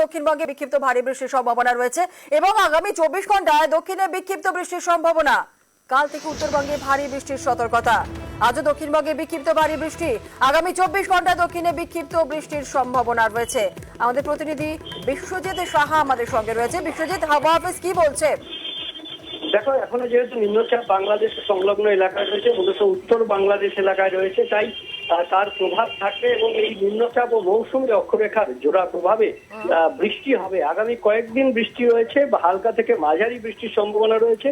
দক্ষিণবঙ্গে বিক্ষিপ্ত ভারী বৃষ্টির সম্ভাবনা রয়েছে এবং আগামী চব্বিশ ঘন্টায় দক্ষিণে বিক্ষিপ্ত বৃষ্টির সম্ভাবনা। কাল থেকে উত্তরবঙ্গে ভারী বৃষ্টির সতর্কতা। আজও দক্ষিণবঙ্গে বিক্ষিপ্ত ভারী বৃষ্টি। আগামী চব্বিশ ঘণ্টা দক্ষিণে বিক্ষিপ্ত বৃষ্টির সম্ভাবনা রয়েছে। আমাদের প্রতিনিধি বিশ্বজিৎ সাহা আমাদের সঙ্গে রয়েছে। বিশ্বজিৎ, হাওয়া অফিস কি বলছে? দেখো, এখনও যেহেতু নিম্নচাপ বাংলাদেশ সংলগ্ন এলাকায় রয়েছে, মূলত উত্তর বাংলাদেশ এলাকায় রয়েছে, তাই তার প্রভাব থাকবে এবং এই নিম্নচাপ ও মৌসুমী অক্ষরেখার জোড়া প্রভাবে বৃষ্টি হবে। আগামী কয়েকদিন বৃষ্টি রয়েছে বা হালকা থেকে মাঝারি বৃষ্টির সম্ভাবনা রয়েছে।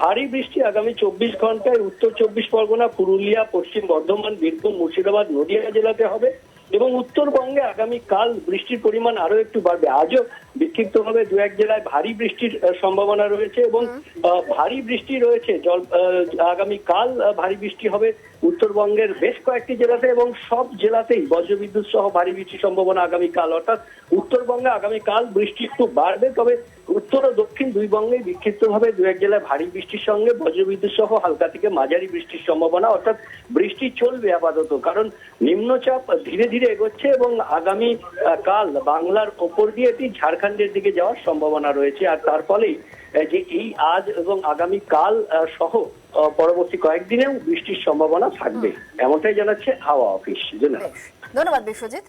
ভারী বৃষ্টি আগামী চব্বিশ ঘন্টায় উত্তর চব্বিশ পরগনা পুরুলিয়া পশ্চিম বর্ধমান বীরভূম মুর্শিদাবাদ নদিয়া জেলাতে হবে। এবং উত্তরবঙ্গে আগামী কাল বৃষ্টির পরিমাণ আরও একটু বাড়বে। আজও বিক্ষিপ্তভাবে দু এক জেলায় ভারী বৃষ্টির সম্ভাবনা রয়েছে এবং ভারী বৃষ্টি রয়েছে। জল আহ, আগামী কাল ভারী বৃষ্টি হবে উত্তরবঙ্গের বেশ কয়েকটি জেলাতে এবং সব জেলাতেই বজ্রবিদ্যুৎ সহ ভারী বৃষ্টির সম্ভাবনা আগামী কাল। অর্থাৎ উত্তরবঙ্গে আগামী কাল বৃষ্টি একটু বাড়বে তবে উত্তর ও দক্ষিণ দুই বঙ্গেই বিক্ষিপ্তভাবে দু এক জেলায় ভারী বৃষ্টির সঙ্গে বজ্রবিদ্যুৎ সহ হালকা থেকে মাঝারি বৃষ্টির সম্ভাবনা অর্থাৎ বৃষ্টি চলবে আপাতত। কারণ নিম্নচাপ ধীরে ধীরে এগোচ্ছে এবং আগামী কাল বাংলার ওপর দিয়ে এটি ঝাড়খণ্ডের দিকে যাওয়ার সম্ভাবনা রয়েছে। আর তার ফলেই যে এই আজ এবং আগামী কাল সহ পরবর্তী কয়েকদিনেও বৃষ্টির সম্ভাবনা থাকবে। এমনটাই জানাচ্ছে হাওয়া অফিস। ধন্যবাদ বিশ্বজিৎ।